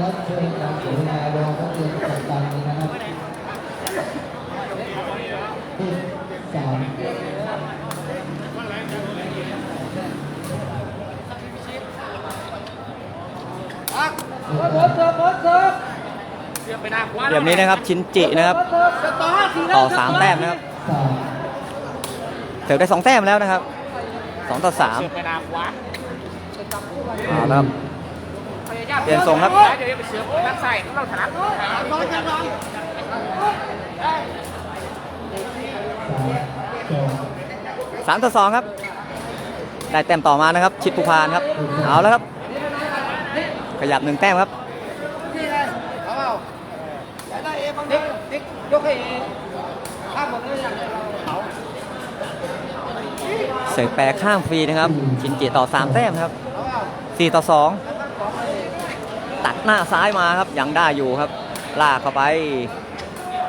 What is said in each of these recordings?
นะครับเชิญนำเสนารองรับเรียนประจำการนี้นะครับที่สามเดี๋ยวนี้นะครับชินจินะครับต่อสามแต้มนะครับสามเสิร์ฟได้สองแต้มแล้วนะครับสองต่อสามเสือไปนาขวาเอาละครับ เปลี่ยนทรงครับเดี๋ยวไปเสือไปนักใส่เราถนัดสามสองสามต่อสองครับ ได้แต้มต่อมานะครับ ชิดภูพานครับ เอาแล้วครับ ขยับหนึ่งแต้มครับเลยอย่างเขาเสิร์ฟแปรข้ามฟรีนะครับ ชินจิต่อสามแต้มครับสี่ต่อสอง หน้าซ้ายมาครับยังได้อยู่ครับ ลากเข้าไป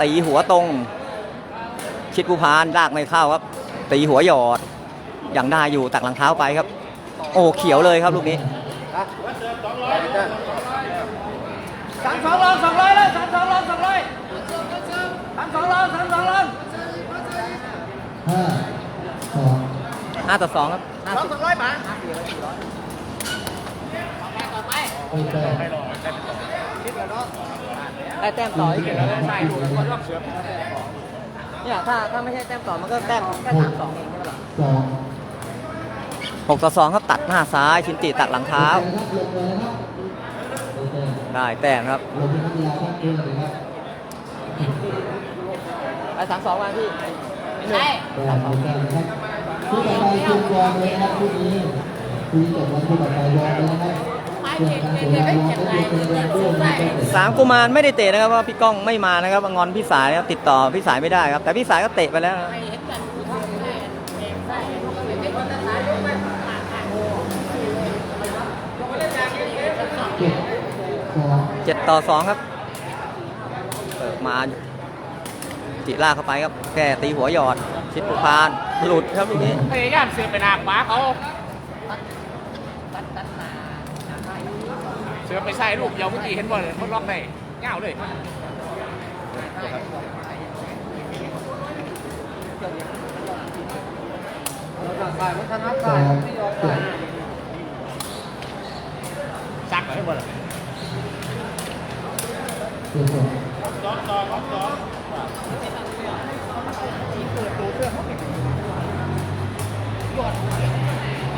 ตีหัวตรง ชิดภูพานลากไม่เข้าครับ ตีหัวหยอดยังได้อยู่ตักหลังเท้าไปครับ โอ้เขียวเลยครับลูกนี้สามสองลองสองร้อยเลยสามสองลองสองร้อยสามสองลองสามสองลองห้าสองห้าต่อสองครับสองสองร้อยบาทโอเคได้แต้มต่ออีกใส่ดูแล้วก็รอบเสือเนี่ยถ้าถ้าไม่ใช่แต้มต่อมันก็แต้มแค่สามสองเองใช่ไหมล่ะสองหกต่อสองครับตัดหน้าซ้ายชินจิตักหลังเท้าลงเลยนะครับโอเคได้แต้มครับลงเป็นนักกีฬาท่านด้วยเลยครับไปสามสองมาพี่ใช่แต่โอเคนะครับคู่ต่อไปคุณวอร์มเลยนะครับคู่นี้คุยจบแล้วคู่ต่อไปวอร์มเลยนะครับเรื่องการเสามกุมารไม่ได้เตะนะครับเพราะพี่ก้องไม่มานะครับงอนพี่สายนะครับติดต่อพี่สายไม่ได้ครับ แต่พี่สายก็เตะไปแล้วนะครับเจ็ดต่อสองครับเปิดมาจิล่าเข้าไปครับแค่ตีหัวหยอด ชิดปุพานหลุดครับลูกนี้พยายามเสือไปนาขวาเขา สือไปใส่ลูกเดียวเมื่อกี้เห็นบ่เลยมันล็อกได้เงาเลยสองเจ็ดซักให้บ่เลยเจ็ดสองเ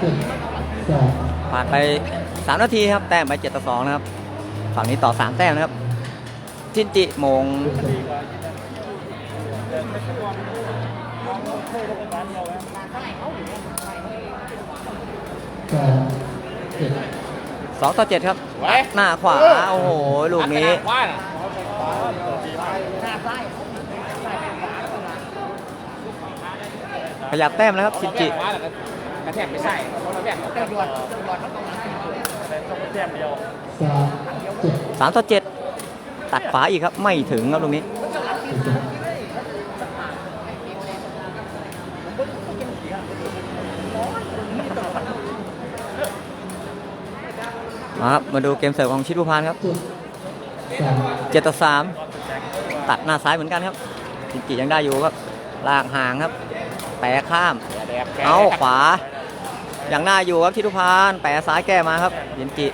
จ็ดสองผ่านไป สามนาทีครับ แต้มไปเจ็ดต่อสองนะครับ ฝั่งนี้ต่อสามแต้มนะครับ ชินจิมงสองเจ็ดสองต่อเจ็ดครับไว้หน้าขวา โอ้โห ลูกนี้ขวาน่ะขยับแต้มแล้วครับชินจิขวาแล้วก็กระแทกไปใส่แบบสา มเจ็ดสามต่อเจ็ดตัดขวาอีกครับ ไม่ถึงครับตรงนี้มาครับมาดูเกมเสิร์ฟของชิดผู้พานครับเจ็ดสามเจ็ดต่อสามตัดหน้าซ้ายเหมือนกันครับจินจิยังได้อยู่ครับลากห่างครับแปะข้าม เอาขวา ยังหน้าอยู่ครับชิดผู้พานแปะซ้ายแก้มาครับจินจิ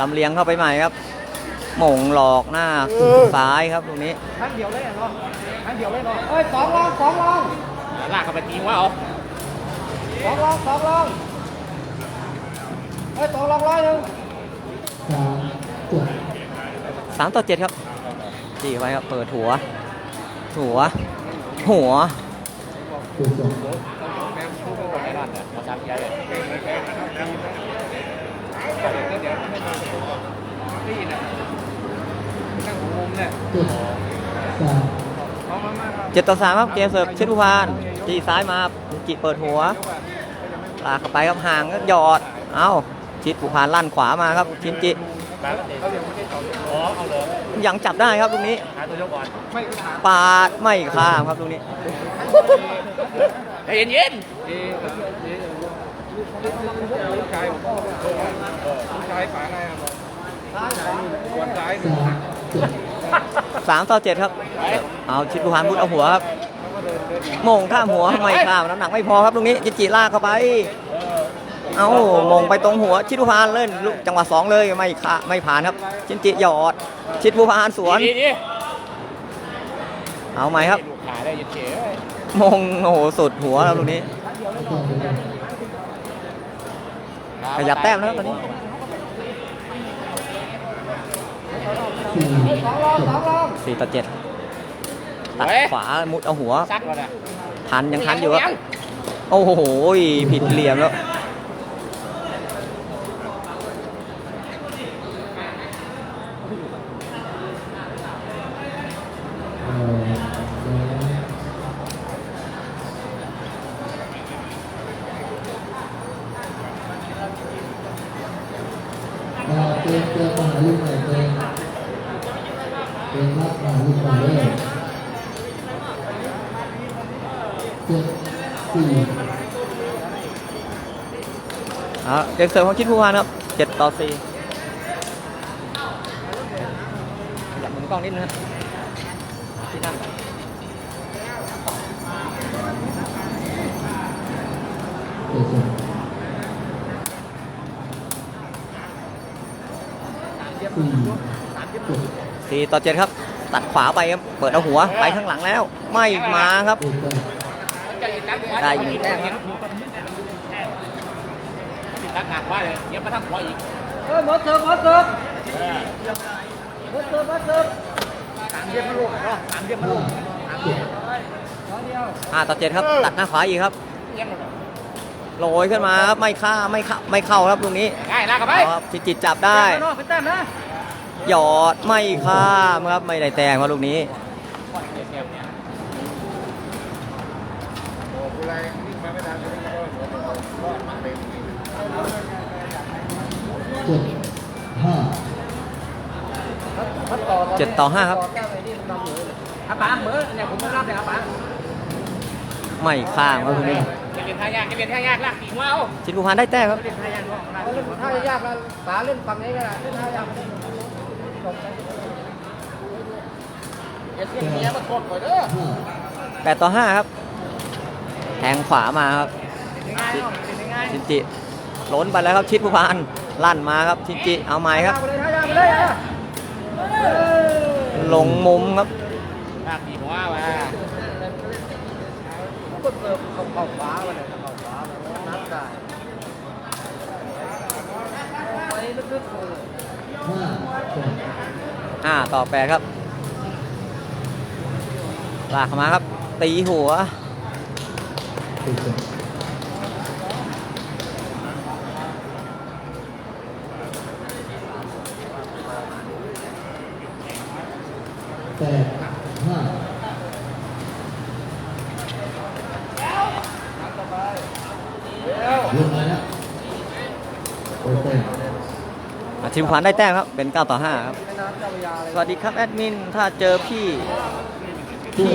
ลำเลียงเข้าไปใหม่ครับหม่งหลอกหน้าซ้ายครับตรงนี้ทั้งเดียวเลยเนาะทั้งเดียวเลยเนาะเอ้ยสองลองสองลองลากเข้าไปตีว่าเอาสองลองสองลองเอ้ยสองลองร้อยหนึ่งสามเจ็ดสามต่อเจ็ดครับจีไว้ครับเปิดหัว หัว หัว เจ็ดสองมาซักใหญ่เลยนี่นะนั่งหัวมุมเนี่ยเจ็ดสามเอามามาครับเจ็ดต่อสามครับเกมเสิร์ฟเชิดูพานจีซ้ายมาจิเปิดหัวลากเข้าไปครับห่างก็หยอด เอ้าชิดผู้พานลั่นขวามาครับชินจิยังจับได้ครับตรงนี้ปาดไม่ข้ามครับตรงนี้เย็นลูกชายลูกชายฝาอะไรอะ สามเจ็ดสามต่อเจ็ดครับ เอาชิดบุพานพุทธเอาหัวครับโมงข้ามหัวไม่ข้ามน้ำหนักไม่พอครับตรงนี้จิจิลากเข้าไป เอามงไปตรงหัวชิดบุพานเล่นลูกจังหวะสองเลยไม่ขาไม่ผ่านครับ จินจิหยอด ชิดบุพานสวนดีดีเอาไหมครับลูกขาได้ยันเฉยมงโอ้โหสุดหัวแล้วตรงนี้ ขยับแต้มแล้วครับตอนนี้ สี่เจ็ดสี่ต่อเจ็ดตัดขวามุดเอาหัวซักแล้วเนี่ยทันยังทันอยู่ครับโอ้โห ผิดเหลี่ยมแล้ว อะเด็กเสิร์ฟของคิดผู้พานครับเจ็ดต่อสี่อยากหมุนกล้องนิดนึงครับที่นั่นก่อนเจ็ดสิบสี่เจ็ดสี่ต่อเจ็ดครับ ตัดขวาไปครับ เปิดเอาหัวไปข้างหลังแล้ว ไม่มาครับเจ็ดแต้มได้อีกหนึ่งแต้มครับ รักหนักว่าเลยเย็บมาทั้งหัวอีกเฮ้ยหมดเสิร์ฟหมดเสิร์ฟหมดเสิร์ฟหมดเสิร์ฟสามเย็บมาลูกเนาะสามเย็บมาลูกเจ็ดห้าต่อเจ็ดครับตัดหน้าขวาอีกครับเย็บมาโรยขึ้นมาครับไม่ฆ่าไม่เข้าไม่เข้าครับตรงนี้ง่ายลากกันไปเอาครับจิตจิตจับได้เป็นแต้มนะหยอดไม่ข้ามครับไม่ได้แตงครับลูกนี้ เจ็ดห้าเจ็ดต่อห้าครับ อาป๋าเหมือเนี่ยผมไม่รับเลยอาป๋าไม่ข้ามครับตรงนี้จะเรียนท่ายากจะเรียนท่ายากลากตีหัวเอาชิดผู้พานได้แต้มครับเรียนท่ายากเล่นท่ายากแล้วป๋าเล่นฝั่งนี้ก็ได้เล่นท่ายากเดี๋ยวเสียงเมียมาโทษก่อนเด้อห้าแปดต่อห้าครับ แทงขวามาครับง่ายเนาะเป็นง่ายชินจิล้นไปแล้วครับ ชิดผู้พาน ลั่นมาครับชินจิเอาไม้ครับไปเลยท่ายากไปเลยอะลงมุมครับลากตีหัวมาก็เติมเข้าเข้าฟ้ามาเลยเข้าฟ้ามานัดได้ไปลึกๆเลยห้าแปดอ่าต่อแปดครับลากเข้ามาครับ ตีหัว สี่เจ็ดแปดห้า ลงมาแล้วโอเคอะทีมขวานได้แต้มครับ เป็น 9 ต่อ 5 ครับ สวัสดีครับแอดมิน ถ้าเจอพี่พี่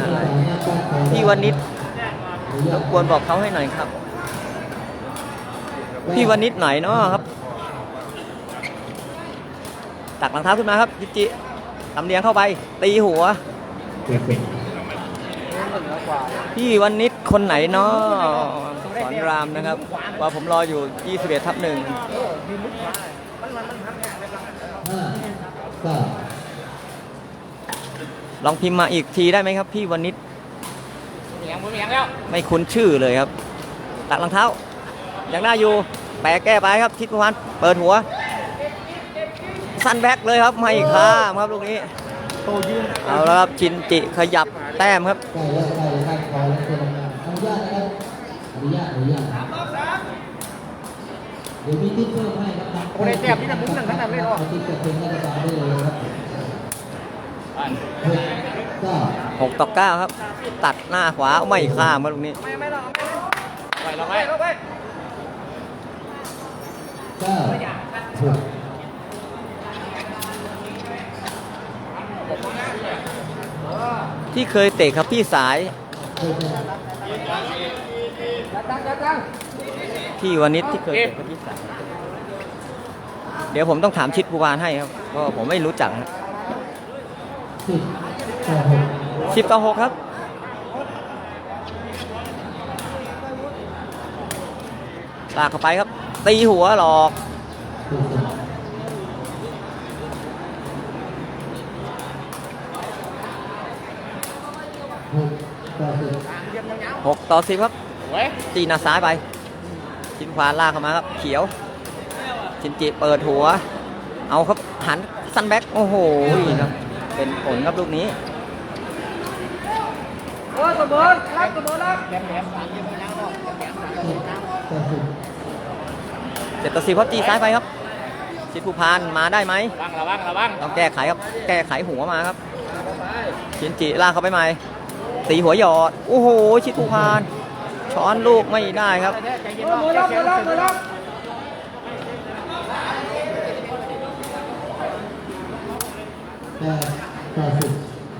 อะไรพี่วันนิดรบกวนบอกเขาให้หน่อยครับ พี่วันนิดไหนเนาะครับ ตักรองเท้าขึ้นมาครับจิจิลำเลียงเข้าไป ตีหัว เจ็บ พี่วันนิดคนไหนเนาะสอนรามนะครับ ว่าผมรออยู่ 21 ทับหนึ่งห้าเก้าลองพิมพ์มาอีกทีได้ไหมครับ พี่วันนิดมีอย่างผมมีอย่างแล้วไม่คุ้นชื่อเลยครับตักรองเท้ายังได้อยู่แปะแก้ไปครับทิศประพันธ์เปิดหัว สั้นแบ็กเลยครับไม่ข้ามครับลูกนี้เอาแล้วครับชินจิขยับ แต้มครับใกล้แล้วใกล้แล้วใกล้พอแล้วเจอกันอนุญาตนะครับอนุญาตอนุญาตเดี๋ยวมีติ๊กเพิ่มให้นะครับโอ้ได้แต้มนี่นะมุ้งนั่งทั้งนั้นเลยเนาะติ๊กจะเป็นกระจายได้เลยครับหกเก้า6ต่อ9ครับ ตัดหน้าขวาไม่ข้ามครับลูกนี้ไม่ไม่หรอกไม่เราไม่เราไม่ ที่เคยเตะครับพี่สายเจ็ดสิบจังจังจังพี่วันนิดที่เคยเตะกับพี่สาย เดี๋ยวผมต้องถามชิดภูวานให้ครับเพราะผมไม่รู้จักครับสิบต่อหกสิบต่อหกครับลากเข้าไปครับตีหัวหลอก 6 ต่อ 10 ครับเว้ตีหน้าซ้ายไปชินขวาลากเข้ามาครับ เขียว ชินจิเปิดหัว เอาครับหันซันแบ็กโอ้โหครัเป็นผลครับลูกนี้โอ้เสมอครับสมอแล้วแหลมแหลมฝังยับไม่ล้างออกแหลมฝังยังไม่ล้างออกเจ็ดต่อสิบครับตีซ้ายไปครับชิดภูพานมาได้ไหมระวังระวังระบังต้องแก้ไขครับ แก้ไขหัวมาครับชินจิลากเข้าไปใหม่ ตีหัวหยอด โอ้โห ชิดภูพาน ช้อนลูกไม่ได้ครับใจเย็นน้องใจเย็นน้องใจเย็นน้อง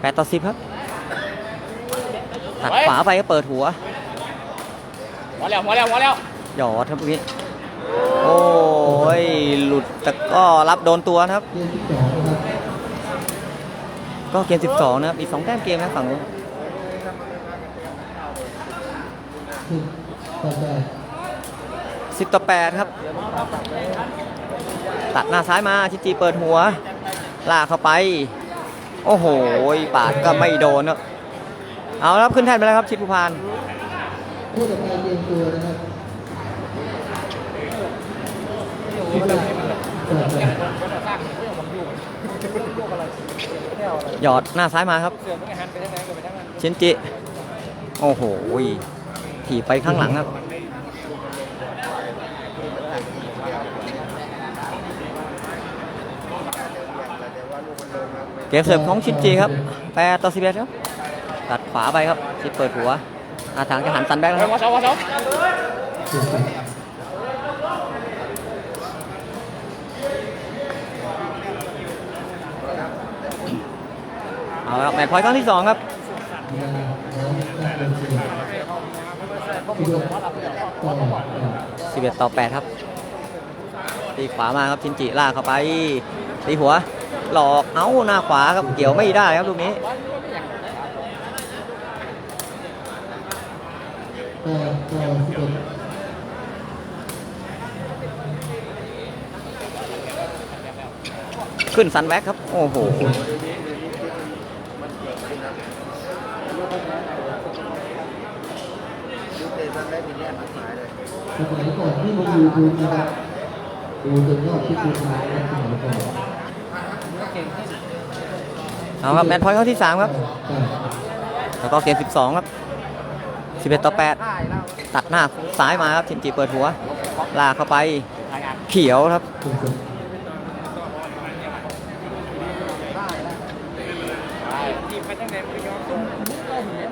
แปดต่อสิบแปดต่อสิบครับตัดขวาไปก็เปิดหัวหัวแล้วหัวแล้วหัวแล้วหยอดครับเมื่อกี้โอ้ย หลุดแต่ก็รับโดนตัวนะครับเกมที่สองนะครับ ก็เกม 12 นะครับ อีก 2 แต้มเกมนะฝั่งนู้น สิบต่อแปด10ต่อ8ครับ ตัดหน้าซ้ายมาชิจีเปิดหัวลากเข้าไป โอ้โหปาดก็ไม่โดนเนอะเอาละครับขึ้นแท่นไปแล้วครับ ชิดภูพานคู่ต่อไปเตรียมตัวนะครับสิบแปดต่อแปดหยอดหน้าซ้ายมาครับเสือมึงหันไปทางไหนก็ไปทางนั้นชินจิ โอ้โห ถีบไปข้างหลังครับเกมเสร์ฟของชินจิครับ8ต่อ11ครับตัดขวาไปครับชิดเปิดหัวท่าทางจะหันซันแบ็กแล้วเฮ้ครับหัวเสาหัวาสิบแปดเอาละแมตช์พอยต์ครั้งที่2ครับสิบเอ็ดต่อแปด 11 ต่อ 8 ครับ ตีขวามาครับชินจิลากเข้าไป ตีหัว หลอกเอ้าหน้าขวาครับเกี่ยวไม่ได้ครับลูกนี้นฟันแปดต่อสิบเอ็ ดขึ้นซันแบ็กครับโอ้โหสมัยก่อนที่มาดูดูนะครับดูจนยอดที่ดูท้ายนะสมัยก่อนเอาครับแมตช์พอยต์ครั้งที่3ครับ แล้วก็เกม12ครับ11ต่อ8ตัดหน้าซ้ายมาครับชินจิเปิดหัว ลากเข้าไปเขียวครับสิบเอ็ดทีมไปทางไหนมึงยอม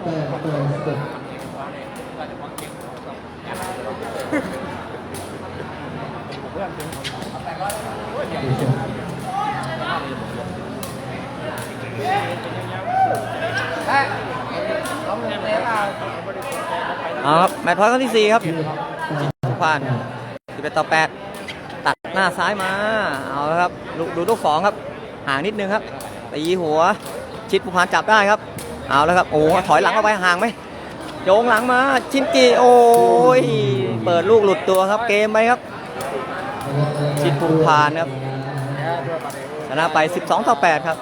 แปดต่อสิบ เอาครับแมตช์พอยต์ครั้งที่4ครับผ่าน11ต่อ8ตัดหน้าซ้ายมา เอาละครับดูดูลูกสองครับ ห่างนิดนึงครับตีหัว ชิดผู้พานจับได้ครับ เอาแล้วครับโอ้โหถอยหลังเข้าไปห่างไหมโยงหลังมาชินจิโอ้ยเปิดลูกหลุดตัวครับเกมไปครับ ชิดภูพานครับ ชนะไป 12 ต่อ 8 ครับ